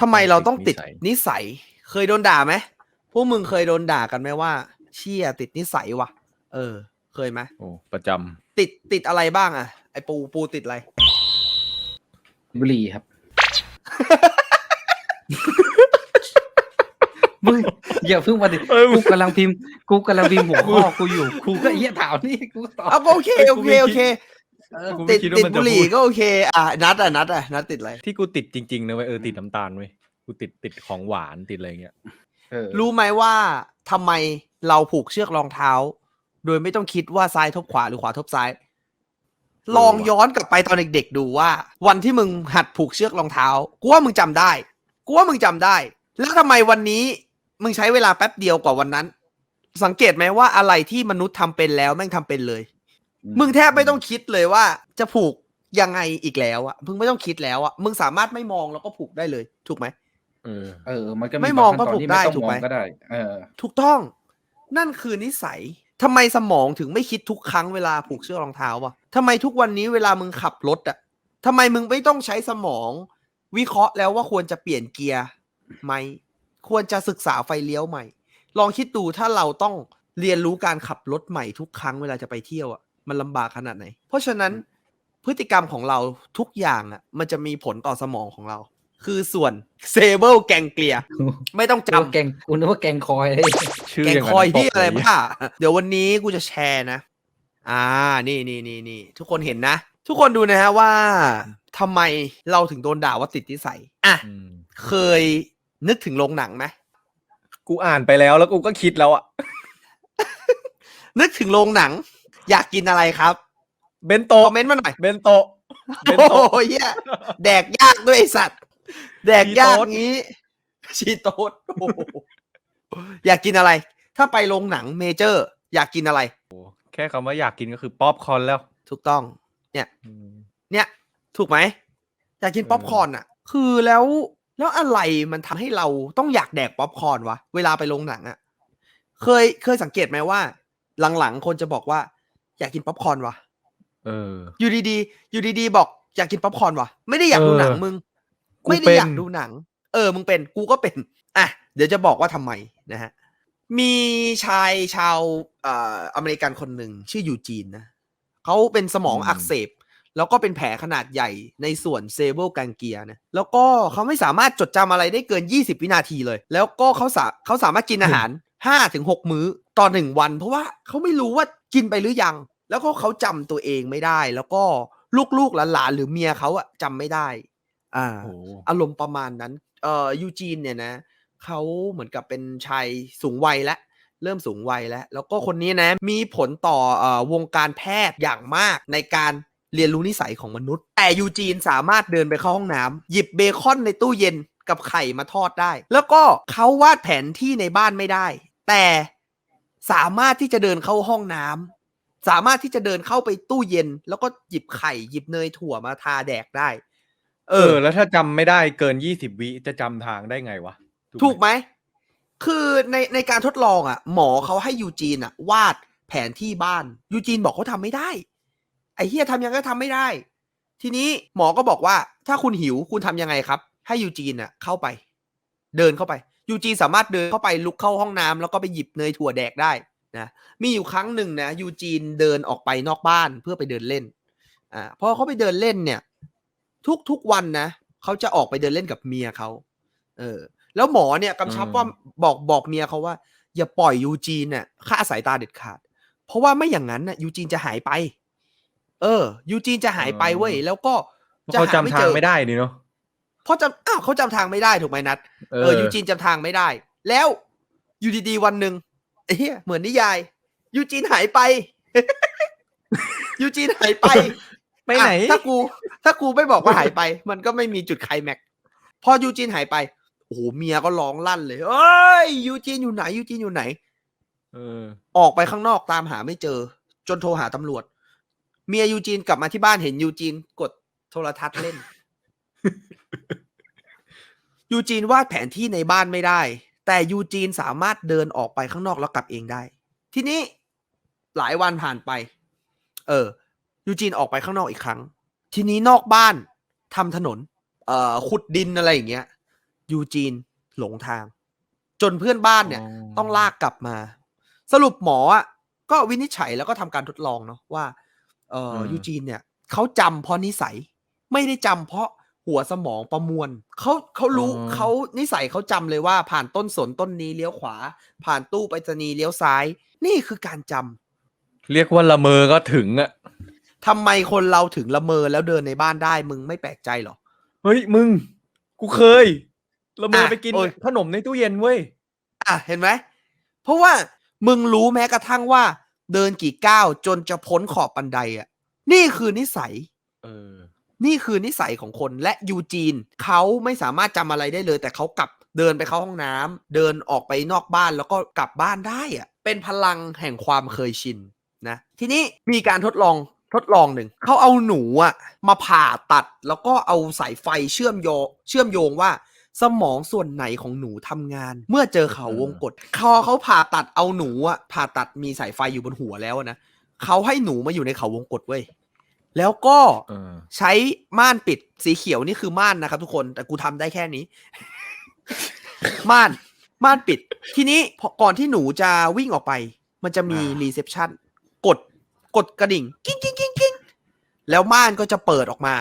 ทำไมเราต้องติดนิสัยนิสัย เคยโดนด่าไหมพวกมึงเคยโดนด่ากันไหมว่า เชี่ยติดนิสัยว่ะเออ เคยไหมโอ้ประจำติดติดอะไรบ้างอะไอปูปูติดอะไร บุหรี่ครับ มึงอย่าเพิ่งมาดิกูกำลังพิมพ์ กูกำลังพิมพ์หัวข้อกูอยู่ กูก็เอี้ยถามนี่กูตอบเอาก็โอเคโอเคโอเค เออกูไม่ติดคิดว่าติดมันจะบุหรี่พูดก็โอเค อะนัดอะนัดอะนัดติดอะไร ที่กูติดจริงๆนะเว้ยเออติดน้ำตาลเว้ยกูติดติดของหวานติดอะไรเงี้ยเออรู้ไหมว่าทำไมเราผูกเชือกรองเท้า โดยไม่ต้องคิดว่าซ้ายทบขวาหรือขวาทบซ้าย ลองย้อนกลับไปตอนเด็กๆดูว่า วันที่มึงหัดผูกเชือกรองเท้ากูว่ามึงจำได้กูว่ามึงจำได้ แล้วทำไมวันนี้มึงใช้เวลาแป๊บเดียวกว่าวันนั้น สังเกตไหมว่าอะไรที่มนุษย์ทำเป็นแล้วแม่งทำเป็นเลย มึงแทบไม่ต้องคิดเลยว่า จะผูกยังไงอีกแล้วอะมึงไม่ต้องคิดแล้วอะมึงสามารถไม่มองแล้วก็ผูกได้เลย ถูกไหมเออ เออ มันก็ไม่มองบาขั้นตนก็ถูกที่ได้ต้องถูกไหมองก็ได้ เออ ถูกต้อง นั่นคือนิสัยทำไมสมองถึงไม่คิดทุกครั้งเวลาผูกเชือกรองเท้าวะทำไมทุกวันนี้เวลามึงขับรถอะทำไมมึงไม่ต้องใช้สมอง วิเคราะห์แล้วว่าควรจะเปลี่ยนเกียร์ไหม ควรจะศึกษาไฟเลี้ยวใหม่ ลองคิดดูถ้าเราต้องเรียนรู้การขับรถใหม่ทุกครั้งเวลาจะไปเที่ยวอะ มันลำบากขนาดไหน เพราะฉะนั้นพฤติกรรมของเราทุกอย่างอะมันจะมีผลต่อสมองของเรา คือส่วนเซเบิลแกงเกลีย ไม่ต้องจำจำแกงกูนึกว่าแกงคอยเลยชื่อแกงอย่างคนั้นอยตที่กอะไรเลยบ้าเดี๋ยววันนี้กูจะแชร์นะ อ่า นี่นี่นี่นี่ทุกคนเห็นนะ ทุกคนดูนะฮะว่าทำไมเราถึงโดนด่าว่าติดนิสัย อะอืมเคยนึกถึงโรงหนังไหมกูอ่านไปแล้วแล้วกูก็คิดแล้วอะนึกถึงโรงหนัง อยากกินอะไรครับเบนคโตะอมเมนต์มาหน่อยเบนโตะเบนโอ้โตะโหเหี้ยแดกยากด้วยไอ้สัตว์ แดกยากชีโต๊ดงี้ชีโต๊ดโอ้โหอยากกินอะไร ถ้าไปโรงหนังเมเจอร์ อยากกินอะไร แค่คำว่าอยากกินก็คือป๊อปคอร์นแล้วถูกต้องเนี่ยอืม เนี่ย ถูกไหมอยากกินเออ ป๊อปคอร์นอะ คือแล้วแล้วอะไรมันทำให้เราต้องอยากแดกป๊อปคอร์นวะ เวลาไปโรงหนังอะ เคยเคยสังเกตไหมว่า หลังๆ คนจะบอกว่า อยากกินป๊อปคอร์นวะเออ อยู่ดีๆ อยู่ดีๆ บอกอยากกินป๊อปคอร์นวะไม่ได้อยากดูหนังเออมึง กูไม่ได้อยากเป็นดูหนัง เออ มึงเป็น กูก็เป็น อะ เดี๋ยวจะบอกว่าทำไมนะฮะ มีชายชาวเอ่ออเมริกันคนหนึ่งชื่อยูจีนนะเขาเป็นสมองอักเสบ แล้วก็เป็นแผลขนาดใหญ่ในส่วนเซเบิลกังเกียนะ แล้วก็เขาไม่สามารถจดจำอะไรได้เกิน 20 วินาทีเลย แล้วก็เขาสาเขาสามารถกินอาหาร5-6ถึงมื้อต่อหนึ่งวัน เพราะว่าเขาไม่รู้ว่ากินไปหรือยัง แล้วก็เขาจำตัวเองไม่ได้ แล้วก็ลูกๆหลานๆหรือเมียเขาอะจำไม่ได้ อ่าโอ้โหอารมณ์ประมาณนั้น เอ่อยูจีนเนี่ยนะเขาเหมือนกับเป็นชายสูงวัยแล้วเริ่มสูงวัยแล้ว แล้วก็คนนี้นะ มีผลต่อเอ่อวงการแพทย์อย่างมากในการเรียนรู้นิสัยของมนุษย์ แต่ยูจีนสามารถเดินไปเข้าห้องน้ำหยิบเบคอนในตู้เย็นกับไข่มาทอดได้ แล้วก็เขาวาดแผนที่ในบ้านไม่ได้ แต่สามารถที่จะเดินเข้าห้องน้ำ สามารถที่จะเดินเข้าไปตู้เย็น แล้วก็หยิบไข่หยิบเนยถั่วมาทาแดกได้ เออ แล้วถ้าจำไม่ได้เกินยี่สิบวิจะจำทางได้ไงวะ ถูกไหมไหม คือในในการทดลองอะ หมอเขาให้ยูจีนอะ วาดแผนที่บ้าน ยูจีนบอกเขาทำไม่ได้ ไอ้เฮียทำยังไงก็ทำไม่ได้ ทีนี้หมอก็บอกว่า ถ้าคุณหิวคุณทำยังไงครับ ให้ยูจีนอะ เข้าไป เดินเข้าไปยูจีนสามารถเดินเข้าไปลุกเข้าห้องน้ำแล้วก็ไปหยิบเนยถั่วแดกได้ นะมีอยู่ครั้งหนึ่งนะยูจีนเดินออกไปนอกบ้านเพื่อไปเดินเล่นอ่าพอเขาไปเดินเล่นเนี่ย ทุกทุกวันนะเขาจะออกไปเดินเล่นกับเมียเขาเออ แล้วหมอเนี่ยกำชับอืมว่าบอกบอกเมียเขาว่า อย่าปล่อยยูจีนเนี่ยค่าสายตาเด็ดขาด เพราะว่าไม่อย่างนั้นน่ะยูจีนจะหายไป เออ ยูจีนจะหายไปเว้ยแล้วก็เพราะเขาจำทางไม่ได้ดิเนาะเพราะจำอ้าวเขาจำทางไม่ได้ถูกไหมนัดเอเอออยูจีนจำทางไม่ได้ แล้วอยู่ดีๆวันหนึ่งไอ้ เหี้ยเหมือนนิยาย ยูจีนหายไป ยูจีนหายไปไปไหน อะถ้ากู ถ้ากูไม่บอกว่าหายไป มันก็ไม่มีจุดไคลแม็กซ์พอยูจีนหายไปโอ้โหเมียก็ร้องลั่นเลยเอ้ยยูจีนอยู่ไหนยูจีนอยู่ไหน เออ ออกไปข้างนอกตามหาไม่เจอ จนโทรหาตำรวจ เมียยูจีนกลับมาที่บ้านเห็นยูจีนกดโทรทัศน์เล่น ยูจีนวาดแผนที่ในบ้านไม่ได้ แต่ยูจีนสามารถเดินออกไปข้างนอกแล้วกลับเองได้ ทีนี้หลายวันผ่านไป เออ ยูจีนออกไปข้างนอกอีกครั้ง ทีนี้นอกบ้านทำถนน เอ่อ ขุดดินอะไรอย่างเงี้ย ยูจีนหลงทาง จนเพื่อนบ้านเนี่ย ต้องลากกลับมา สรุปหมออะก็วินิจฉัยแล้วก็ทำการทดลองเนาะว่า เอออืมยูจีนเนี่ยเขาจำเพราะนิสัย ไม่ได้จำเพราะ หัวสมองประมวลเขาเขารู้เขานิสัยเขาจำเลยว่า ผ่านต้นสนต้นนี้เลี้ยวขวา ผ่านตู้ไปรษณีย์เลี้ยวซ้าย นี่คือการจำเรียกว่าละเมอก็ถึงอะ ทำไมคนเราถึงละเมอแล้วเดินในบ้านได้มึงไม่แปลกใจเหรอ เฮ้ยมึง กูเคยละเมออะไปกินโอ้ย ขนมในตู้เย็นเว้ย อะเห็นไหมเพราะว่ามึงรู้แม้กระทั่งว่า เดินกี่ก้าวจนจะพ้นขอบบันไดอะ นี่คือนิสัย เออ นี่คือนิสัยของคนและยูจีนเขาไม่สามารถจำอะไรได้เลย แต่เขากลับเดินไปเข้าห้องน้ำเดินออกไปนอกบ้านแล้วก็กลับบ้านได้อะเป็นพลังแห่งความเคยชินนะทีนี้มีการทดลองทดลองหนึ่งเขาเอาหนูอะมาผ่าตัดแล้วก็เอาสายไฟเชื่อมโยงเชื่อมโยงว่าสมองส่วนไหนของหนูทำงาน เมื่อเจอเขาวงกฏพอเขาผ่าตัดเอาหนูอะผ่าตัดมีสายไฟอยู่บนหัวแล้วอะนะเขาให้หนูมาอยู่ในเขาวงกฏเว้ย แล้วก็เออใช้ม่านปิดสีเขียวนี่คือม่านนะครับทุกคนแต่กูทำได้แค่นี้ ม่านม่านปิด ทีนี้พอก่อนที่หนูจะวิ่งออกไป มันจะมีอ่ารีเซพชันกดกดกระดิ่ง กิ้งกิ้งกิ้งกิ้งแล้วม่านก็จะเปิดออกมา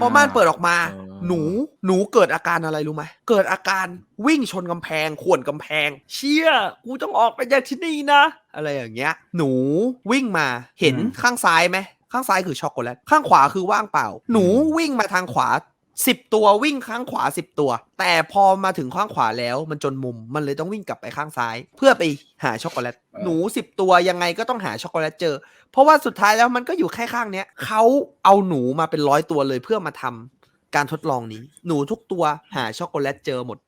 พอม่านเปิดออกมาอ๋อหนูหนูเกิดอาการอะไรรู้ไหมเกิดอาการวิ่งชนกำแพงข่วนกำแพง เชี่ยกูต้องออกไปจากที่นี่นะ อะไรอย่างเงี้ย หนูวิ่งมาเห็นอืมข้างซ้ายไหม ข้างซ้ายคือช็อกโกแลตข้างขวาคือว่างเปล่า หนูวิ่งมาทางขวาสิบตัววิ่งข้างขวาสิบตัว แต่พอมาถึงข้างขวาแล้วมันจนมุมมันเลยต้องวิ่งกลับไปข้างซ้าย เพื่อไปหาช็อกโกแลตหนูสิบตัวยังไงก็ต้องหาช็อกโกแลตเจอ เพราะว่าสุดท้ายแล้วมันก็อยู่แค่ข้างเนี้ยเขาเอาหนูมาเป็นร้อยตัวเลยเพื่อมาทำการทดลองนี้ หนูทุกตัวหาช็อกโกแลตเจอหมด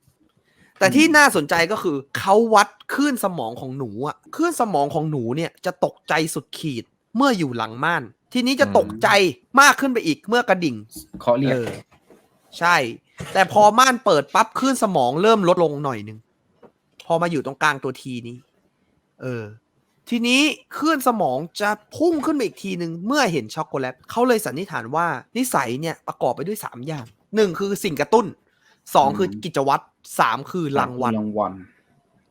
แต่ที่น่าสนใจก็คือเขาวัดคลื่นสมองของหนูอะคลื่นสมองของหนูเนี่ยจะตกใจสุดขีดเมื่ออยู่หลังม่าน ทีนี้จะตกใจมากขึ้นไปอีกเมื่อกระดิ่งเคาะเรียกเออใช่ แต่พอม่านเปิดปั๊บคลื่นสมองเริ่มลดลงหน่อยหนึ่งพอมาอยู่ตรงกลางตัวทีนี้ เออ ทีนี้คลื่นสมองจะพุ่งขึ้นไปอีกทีหนึ่งเมื่อเห็นช็อกโกแลตเขาเลยสันนิษฐานว่านิสัยเนี่ยประกอบไปด้วย3อย่างหนึ่งคือสิ่งกระตุ้นสองคือกิจวัตรสามคือรางวัลรางวัล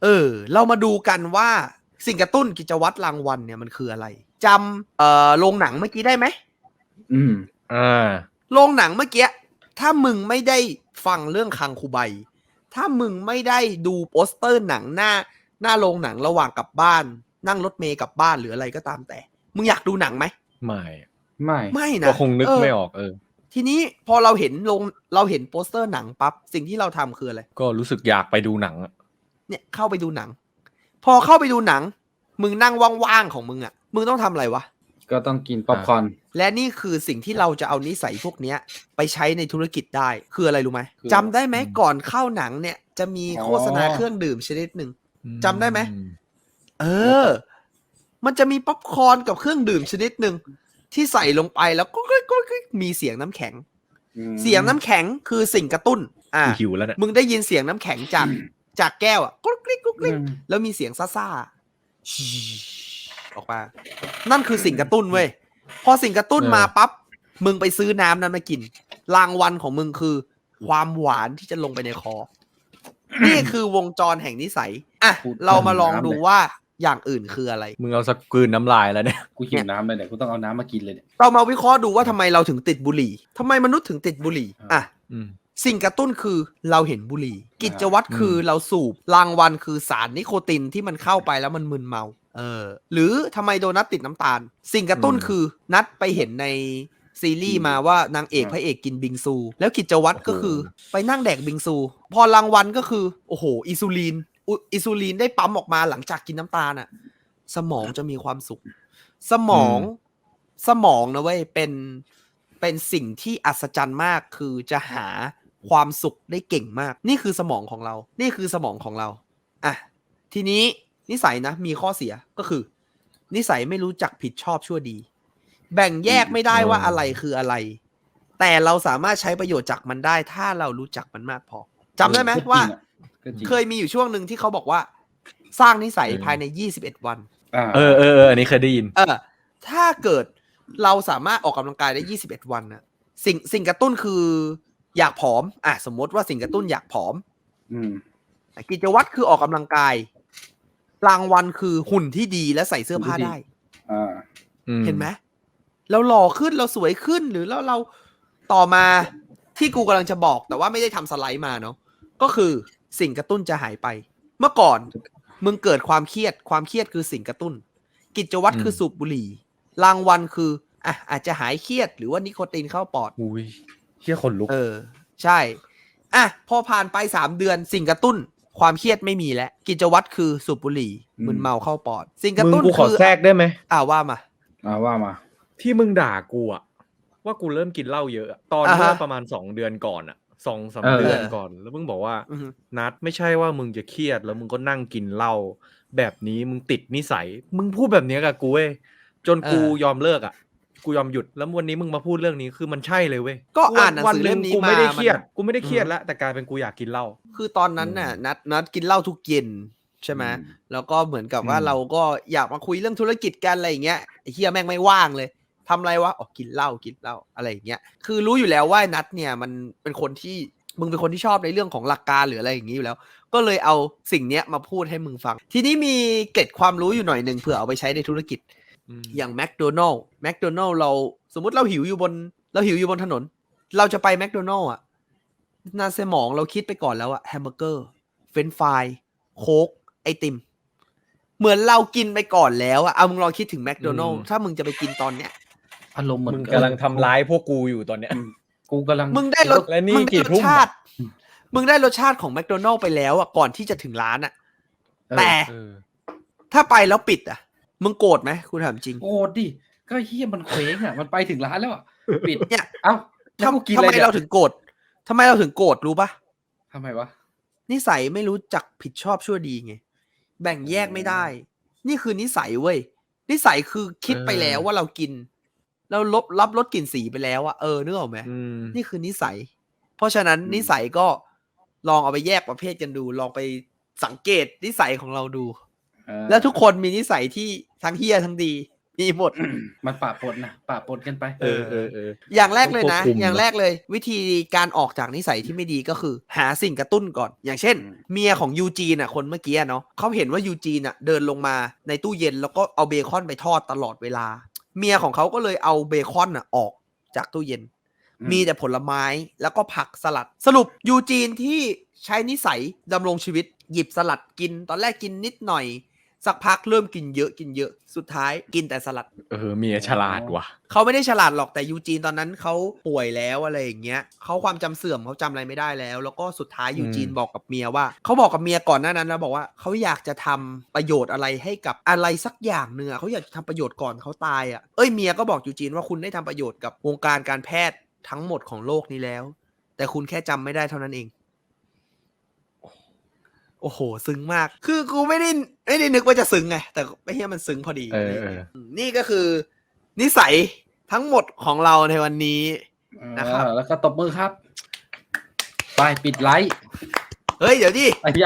เออ เรามาดูกันว่า สิ่งกระตุ้นกิจวัตรรางวัลเนี่ยมันคืออะไรจำเอ่อโรงหนังเมื่อกี้ได้ไหมอืมอ่าโรงหนังเมื่อกี้ถ้ามึงไม่ได้ฟังเรื่องคังคูใบ ถ้ามึงไม่ได้ดูโปสเตอร์หนังหน้า หน้าโรงหนังระหว่างกลับบ้าน นั่งรถเมย์กลับบ้านหรืออะไรก็ตามแต่ มึงอยากดูหนังไหมไม่ไม่ไม่นะก็คงนึกเออไม่ออกเออ ทีนี้พอเราเห็นโรงเราเห็นโปสเตอร์หนังปั๊บสิ่งที่เราทำคืออะไรก็รู้สึกอยากไปดูหนังอะเนี่ยเข้าไปดูหนัง พอเข้าไปดูหนัง มึงนั่งว่างๆของมึงอะ่ะ มึงต้องทำอะไรวะ ก็ต้องกินป๊อปคอร์นและนี่คือสิ่งที่เราจะเอานิสัยพวกเนี้ย ไปใช้ในธุรกิจได้คืออะไรรู้ไหมคือจำได้ไหมก่อนเข้าหนังเนี่ย จะมีโฆษณาอ๋อเครื่องดื่มชนิดหนึ่ง จำได้ไหมอืเออ มันจะมีป๊อปคอร์นกับเครื่องดื่มชนิดหนึ่งที่ใส่ลงไปแล้วก็ก็ก็ก็มีเสียงน้ำแข็งอืมเสียงน้ำแข็งคือสิ่งกระตุ้น อ่ากูหิวแล้วเนี่ยมึงได้ยินเสียงน้ำแข็งจาก จากแก้วอะกุ๊กกริ๊กกุ๊กกริ๊กอืมแล้วมีเสียงซ่าๆชีออกมา นั่นคือสิ่งกระตุ้นเว้ยพอสิ่งกระตุ้นเออมาปั๊บมึงไปซื้อน้ำนั้นมากิน รางวัลของมึงคือ ความหวานที่จะลงไปในคอ นี่คือวงจรแห่งนิสัย อะพูดเรามาลองน้ำดูเลยว่าอย่างอื่นคืออะไร มึงเอาสักกลืนน้ำลายแล้วเนี่ย กูหิวน้ำเลยเนี่ย กูต้องเอาน้ำมากินเลยเนี่ย เรามาวิเคราะห์ดูว่าทำไมเราถึงติดบุหรี่ทำไมมนุษย์ถึงติดบุหรี่ อะอืม สิ่งกระตุ้นคือเราเห็นบุหรี่ กิจวัตรคือเราสูบรางวัลคือสารนิโคตินที่มันเข้าไปแล้วมันมึนเมา เออ หรือทำไมโดนัทติดน้ำตาล สิ่งกระตุ้นอืมคือนัดไปเห็นในซีรีส์มาว่านางเอกอ่าพระเอกกินบิงซู แล้วกิจวัตรก็คือโอ้โหไปนั่งแดกบิงซู พอรางวัลก็คือ โอ้โหอิซูลินอุอิซูลินได้ปั๊มออกมาหลังจากกินน้ำตาลอะสมองจะมีความสุข สมองสมองนะเว้ยเป็นเป็นสิ่งที่อัศจรรย์มากคือจะหา ความสุขได้เก่งมาก นี่คือสมองของเรา นี่คือสมองของเราอะทีนี้นิสัยนะมีข้อเสียก็คือ นิสัยไม่รู้จักผิดชอบชั่วดี แบ่งแยกไม่ได้ว่าอืมอะไรคืออะไร แต่เราสามารถใช้ประโยชน์จากมันได้ ถ้าเรารู้จักมันมากพอจำได้ไหมก็จริงว่าอะก็จริงเคยมีอยู่ช่วงหนึ่งที่เขาบอกว่า สร้างนิสัยภายใน21วันอ่าเออเออเอออันนี้เคยได้ยิน เออ ถ้าเกิดเราสามารถออกกำลังกายได้21วันนะสิ่งสิ่งกระตุ้นคือ อยากผอม อะสมมติว่าสิ่งกระตุ้นอยากผอม อืมกิจวัตรคือออกกำลังกายรางวัลคือหุ่นที่ดีและใส่เสื้อผ้าได้อ่าอืมเห็นไหมเราหล่อขึ้นเราสวยขึ้นหรือแล้วเราต่อมาที่กูกำลังจะบอกแต่ว่าไม่ได้ทำสไลด์มาเนาะก็คือสิ่งกระตุ้นจะหายไป เมื่อก่อนมึงเกิดความเครียดความเครียดคือสิ่งกระตุ้น กิจวัตรคือสูบบุหรี่รางวัลคืออะอาจจะหายเครียดหรือว่านิโคตินเข้าปอดอุ้ย เฮียคนลุก เออ ใช่ อะ พอผ่านไปสามเดือนสิ่งกระตุ้น ความเครียดไม่มีแล้ว กิจวัตรคือสูบบุหรี่อืม มึนเมาเข้าปอด สิ่งกระมึงตุ้นกูขอคือแทรกได้ไหม อ่าว่ามา อ่าว่ามา ที่มึงด่ากูอะว่ากูเริ่มกินเหล้าเยอะอะตอนอ่าฮะเมื่อประมาณสองเดือนก่อนอะสองสามเออ เดือนก่อน แล้วมึงบอกว่า อือฮึ นัดไม่ใช่ว่ามึงจะเครียด แล้วมึงก็นั่งกินเหล้าแบบนี้มึงติดนิสัย มึงพูดแบบเนี้ยกับกูเว้ยจนกูยอมเลิกอะ กูยอมหยุด แล้ววันนี้มึงมาพูดเรื่องนี้คือมันใช่เลยเว้ยก็อ่านหนังวัสือหเล่มนี้กูมาไม่ได้เครียดมันกูไม่ได้เครียดอืมแล้วแต่กลายเป็นกูอยากกินเหล้าคือตอนนั้นน่ะนัดนัดกินเหล้าทุกเย็นใช่ไหมอืมแล้วก็เหมือนกับว่าอืมเราก็อยากมาคุยเรื่องธุรกิจกันอะไรอย่างเงี้ยไอ้เฮียแม่งไม่ว่างเลยทำอะไรวะอ๋อกินเหล้ากินเหล้าอะไรอย่างเงี้ยคือรู้อยู่แล้วว่านัดเนี่ยมันเป็นคนที่มึงเป็นคนที่ชอบในเรื่องของหลักการหรืออะไรอย่างงี้อยู่แล้ว ก็เลยเอาสิ่งเนี้ยมาพูดให้มึงฟัง ทีนี้มีเกร็ดความรู้อยู่หน่อยหนึ่งเผื่อเอาไปใช้ในธุรกิจม อย่างแมคโดนัลล์แมคโดนัลล์เราสมมติเราหิวอยู่บน เราหิวอยู่บนถนน เราจะไปแมคโดนัลล์อะนาสมองเราคิดไปก่อนแล้วอะแฮมเบอร์เกอร์ เฟรนช์ฟรายโค้กไอติม เหมือนเรากินไปก่อนแล้วอะเอามึงลองคิดถึงแมคโดนัลล์อืมถ้ามึงจะไปกินตอนเนี้ยอารมณ์เหมือนมึงกำลังทำร้ายพวกกูอยู่ตอนเนี้ยกูกำลังมึงได้รสและนี่มึงได้กี่รทุ่สมชาติ มึงได้รสชาติของแมคโดนัลล์ไปแล้วอะก่อนที่จะถึงร้านอะเออแต่เออถ้าไปแล้วปิดอะ มึงโกรธไหมคุณถามจริงโกรธดิ ก็เฮียมันเคว้งอะ มันไปถึงร้านแล้วอะ ปิด เนี่ย เอ้าแล้วกูกินทำอะไรไมเนี่ยเราถึงโกรธทำไมเราถึงโกรธรู้ปะทำไมวะ นิสัยไม่รู้จักผิดชอบชั่วดีไง แบ่งแยกไม่ได้ นี่คือนิสัยเว้ย นิสัยคือคิดไปแล้วว่าเรากิน เราลบรับรสกลิ่นสีไปแล้วอะเออนึกออกไหม อืม นี่คือนิสัย เพราะฉะนั้นอืม นิสัยก็ลองเอาไปแยกประเภทกันดู ลองไปสังเกตนิสัยของเราดูเออ แล้วทุกคนมีนิสัยที่ทั้งเฮี้ยทั้งดีมีหมดมันปะปนนะปะปนกันไป เออเออเอออย่างแรกเลยนะต้องควบคุมอย่างแรกเลย วิธีการออกจากนิสัยที่ไม่ดีก็คือ หาสิ่งกระตุ้นก่อน อย่างเช่นอืมเมียของยูจีนอะคนเมื่อกี้อะเนาะเขาเห็นว่ายูจีนอะเดินลงมาในตู้เย็นแล้วก็เอาเบคอนไปทอดตลอดเวลา เมียของเขาก็เลยเอาเบคอนอะออกจากตู้เย็น มีแต่ผลไม้แล้วก็ผักสลัด สรุปยูจีนที่ใช้นิสัยดำรงชีวิต หยิบสลัดกิน ตอนแรกกินนิดหน่อย สักพักเริ่มกินเยอะกินเยอะสุดท้ายกินแต่สลัด เออเมียฉลาดว่ะเขาไม่ได้ฉลาดหรอกแต่ยูจีนตอนนั้นเขาป่วยแล้วอะไรอย่างเงี้ยเขาความจำเสื่อมเขาจำอะไรไม่ได้แล้ว แล้วก็สุดท้ายยูจีนอืมบอกกับเมียว่าเขาบอกกับเมียก่อนหน้านั้นแล้วบอกว่าเขาอยากจะทำประโยชน์อะไรให้กับอะไรสักอย่างเนื้อะเขาอยากจะทำประโยชน์ก่อนเขาตายอะเอ้ยเมียก็บอกยูจีนว่าคุณได้ทำประโยชน์กับวงการการแพทย์ทั้งหมดของโลกนี้แล้ว แต่คุณแค่จำไม่ได้เท่านั้นเองโอ้โห ซึ้งมาก คือกูไม่ได้ไม่ได้นึกว่าจะซึ้งไง แต่ไม่ใช่มันซึ้งพอดี เออเออนี่ก็คือ นิสัยทั้งหมดของเราในวันนี้ นะครับ เออแล้วก็ตบมือครับ ไปปิดไลฟ์เฮ้ย เดี๋ยวดิ ไอ้เหี้ย